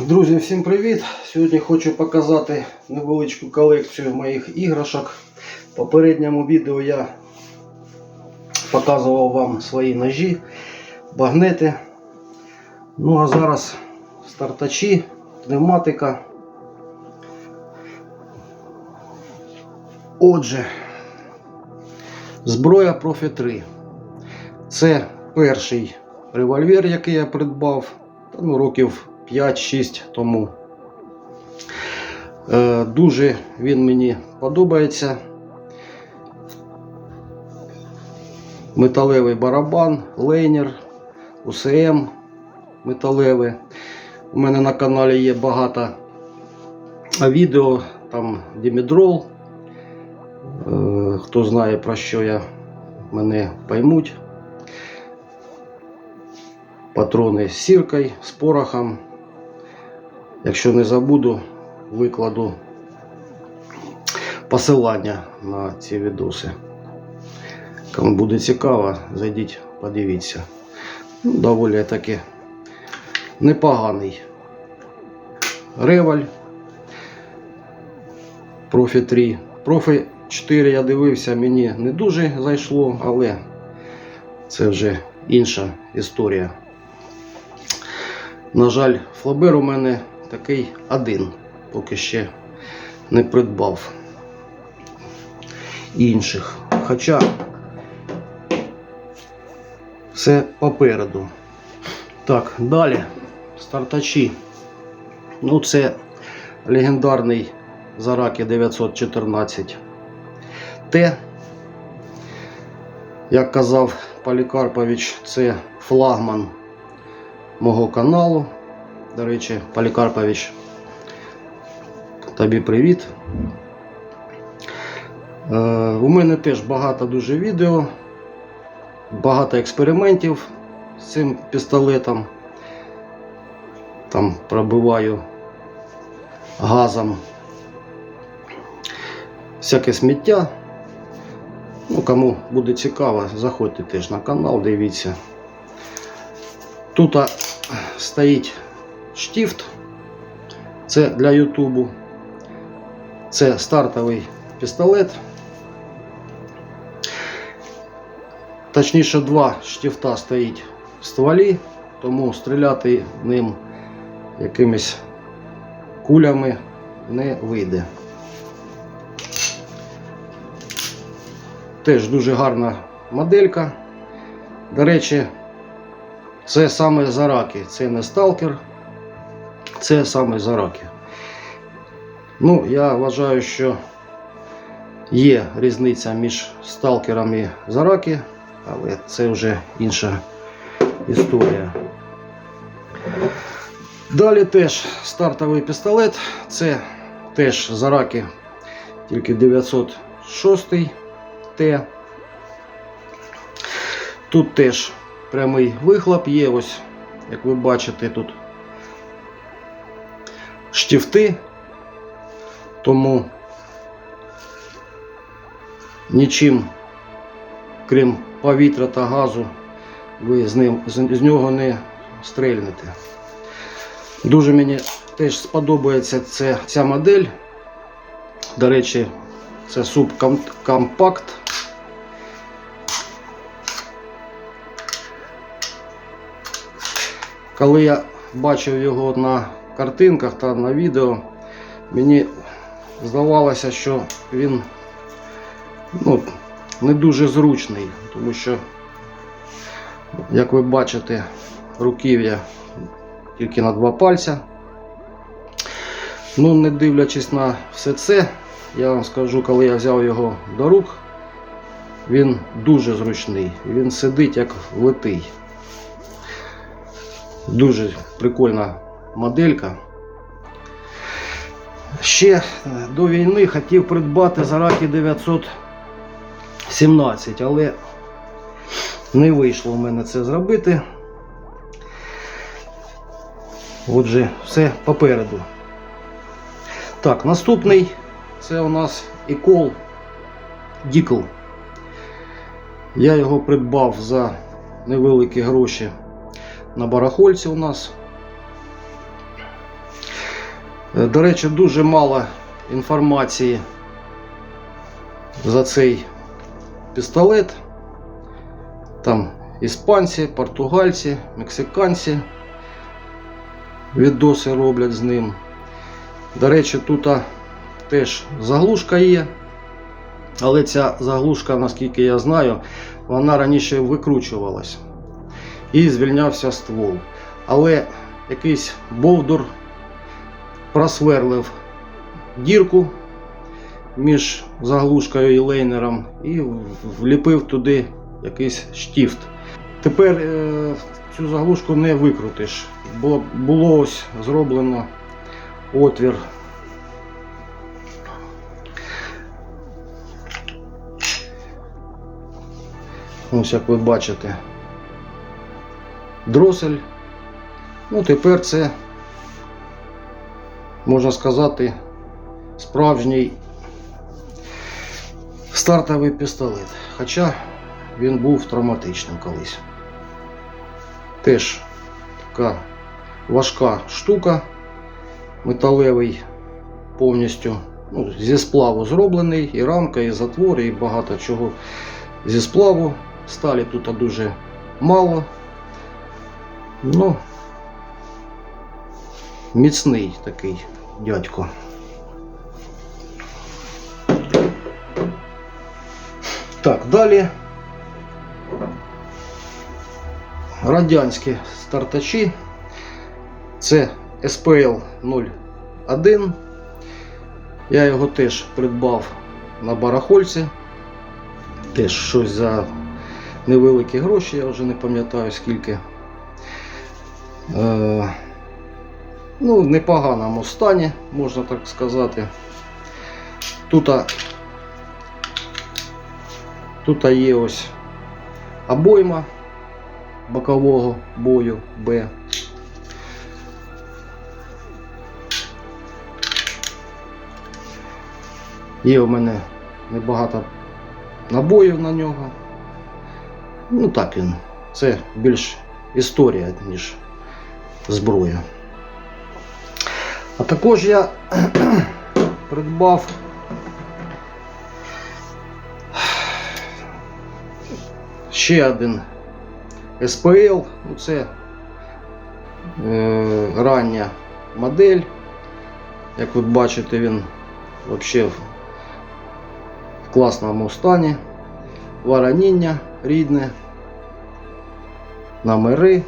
Друзі, всім привіт! Сьогодні хочу показати невеличку колекцію моїх іграшок. В попередньому відео я показував вам свої ножі, багнети. Ну а зараз стартачі, пневматика. Отже, зброя Profi 3. Це перший револьвер, який я придбав ну, років 5-6 тому. Е, дуже він мені подобається. Металевий барабан, лейнер, УСМ металеве. У мене на каналі є багато відео, там Дімідрол. Е, хто знає про що я, мене поймуть. Патрони з сіркою, з порохом. Якщо не забуду, викладу посилання на ці відоси. Кому буде цікаво, зайдіть, подивіться. Ну, доволі таки непоганий реваль. Профі 3. Профі 4 я дивився, мені не дуже зайшло, але це вже інша історія. На жаль, флабер у мене такий один, поки ще не придбав інших. Хоча все попереду. Так, далі стартачі. Ну, це легендарний Зараки 914 Т. Як казав Полікарпович, це флагман мого каналу. До речі, Полікарпович, тобі привіт. Е, у мене теж багато дуже відео, багато експериментів з цим пістолетом. Там пробиваю газом всяке сміття. Ну, кому буде цікаво, заходьте теж на канал, дивіться. Тут стоїть штифт, це для Ютубу. Це стартовий пістолет. Точніше, два штифта стоїть в стволі, тому стріляти ним якимись кулями не вийде. Теж дуже гарна моделька. До речі, це саме зараки, це не сталкер, це саме зараки. Ну, я вважаю, що є різниця між сталкером і зараки, але це вже інша історія. Далі теж стартовий пістолет, це теж зараки, тільки 906 Т. Тут теж прямий вихлоп є, ось, як ви бачите, тут штифти, тому нічим, крім повітря та газу, ви з, ним, з, нього не стрельнете. Дуже мені теж сподобається ця, ця модель. До речі, це субкомпакт. Коли я бачив його на картинках та на відео, мені здавалося, що він ну, не дуже зручний, тому що, як ви бачите, руків'я тільки на два пальця. Ну, не дивлячись на все це, я вам скажу, коли я взяв його до рук, він дуже зручний, він сидить як влитий. Дуже прикольна моделька. Ще до війни хотів придбати Зараки 917, але не вийшло в мене це зробити. Отже, все попереду. Так, наступний це у нас Ecol Дікл. Я його придбав за невеликі гроші на барахольці у нас. Е, До речі, дуже мало інформації за цей пістолет. Там іспанці, португальці, мексиканці відоси роблять з ним. До речі, тут теж заглушка є. Але ця заглушка, наскільки я знаю, вона раніше викручувалась і звільнявся ствол. Але якийсь бовдур просверлив дірку між заглушкою і лейнером і вліпив туди якийсь штіфт. Тепер е, цю заглушку не викрутиш, бо було ось зроблено отвір. Ось як ви бачите, дросель. Ну, тепер це, можна сказати, справжній стартовий пістолет. Хоча він був травматичним колись. Теж така важка штука, металевий повністю ну, зі сплаву зроблений, і рамка, і затвор, і багато чого зі сплаву. Сталі тут дуже мало. Ну, міцний такий дядько. Так, далі радянські стартачі. Це SPL 01. Я його теж придбав на барахольці. Теж щось за невеликі гроші, я вже не пам'ятаю скільки. Е, ну, в непоганому стані, можна так сказати. Тут, тут є ось обойма бокового бою Б. Є у мене небагато набоїв на нього. Ну так він. Це більш історія, ніж зброя. А також я придбав ще один SPL, ну це е, рання модель. Як ви бачите, він взагалі в класному стані. Вороніння рідне, номери,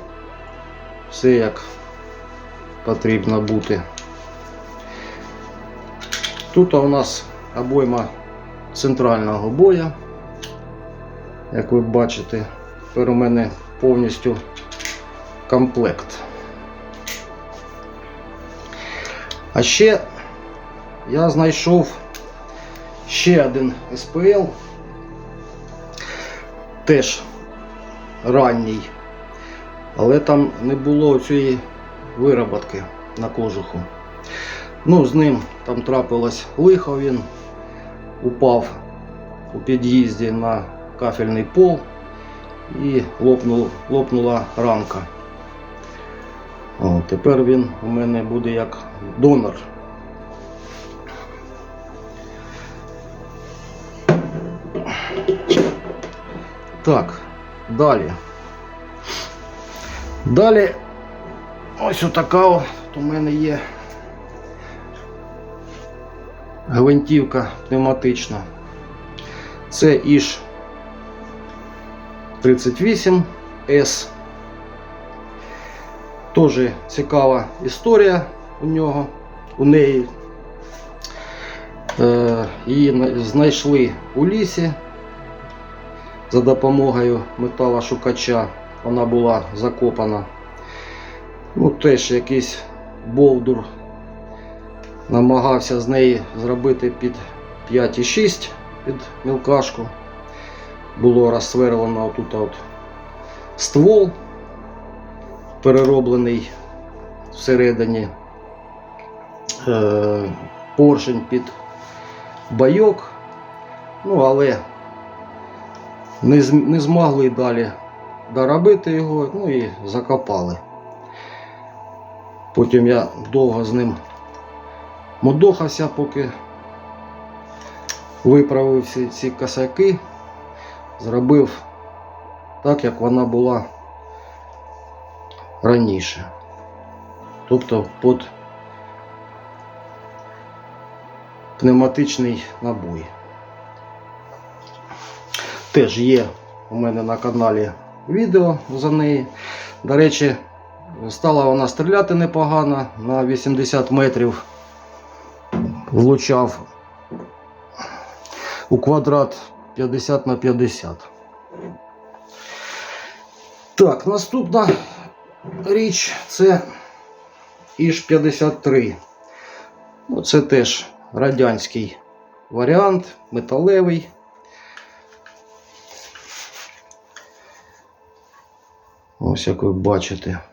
все як потрібно бути. Тут у нас обойма центрального боя. Як ви бачите, тепер у мене повністю комплект. А ще я знайшов ще один СПЛ, теж ранній, але там не було цієї вироботки на кожуху. Ну, з ним там трапилось лихо, він упав у під'їзді на кафельний пол і лопнув, лопнула рамка. О, тепер він у мене буде як донор. Так, далі. Далі ось отака от у мене є гвинтівка пневматична. Це Іж 38 С. Теж цікава історія у нього, у неї. Е, Її знайшли у лісі за допомогою металошукача. Вона була закопана. Ну, теж якийсь бовдур намагався з неї зробити під 5,6 під мілкашку. Було розсверлено тут от ствол, перероблений всередині е, поршень під байок. Ну, але не, не змогли далі доробити його, ну і закопали. Потім я довго з ним мудохався, поки виправив всі ці косяки, зробив так, як вона була раніше. Тобто під пневматичний набой. Теж є у мене на каналі відео за неї. До речі, стала вона стріляти непогано на 80 метрів. Влучав у квадрат 50 на 50. Так, наступна річ це Іж-53. Ну, це теж радянський варіант, металевий. Ось як ви бачите.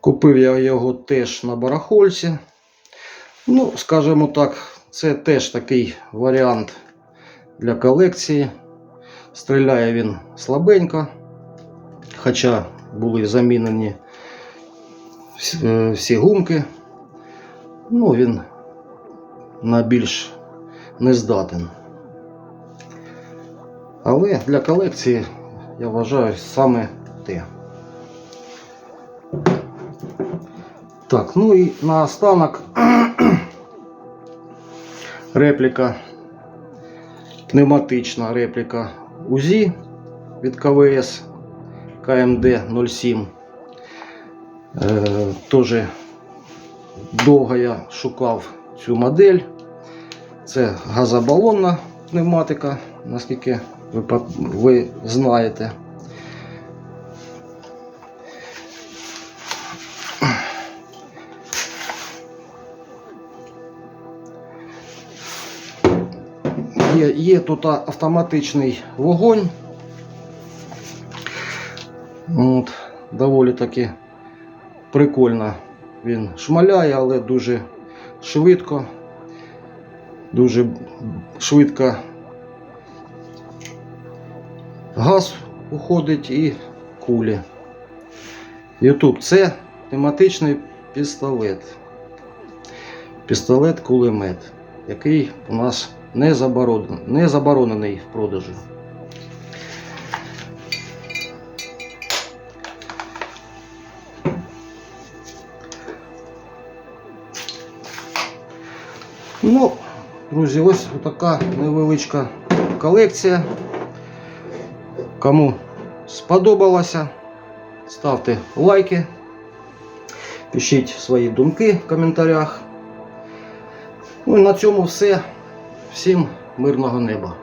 Купив я його теж на барахольці. Ну, скажімо так, це теж такий варіант для колекції. Стріляє він слабенько, хоча були замінені всі- е, гумки. Ну, він на більш нездатен. Але для колекції я вважаю саме те. Так, ну і наостанок репліка, пневматична репліка УЗІ від КВС КМД 07. Е, Тоже довго я шукав цю модель. Це газобалонна пневматика, наскільки ви, ви знаєте. Є, є тут автоматичний вогонь. От, доволі таки прикольно він шмаляє, але дуже швидко. Дуже швидко газ уходить і кулі. Ютуб це тематичний пістолет. Пістолет-кулемет, який у нас не заборонений, не заборонений в продажу. Ну, друзі, ось така невеличка колекція. Кому сподобалося, ставте лайки, пишіть свої думки в коментарях. Ну і на цьому все. Всім мирного неба.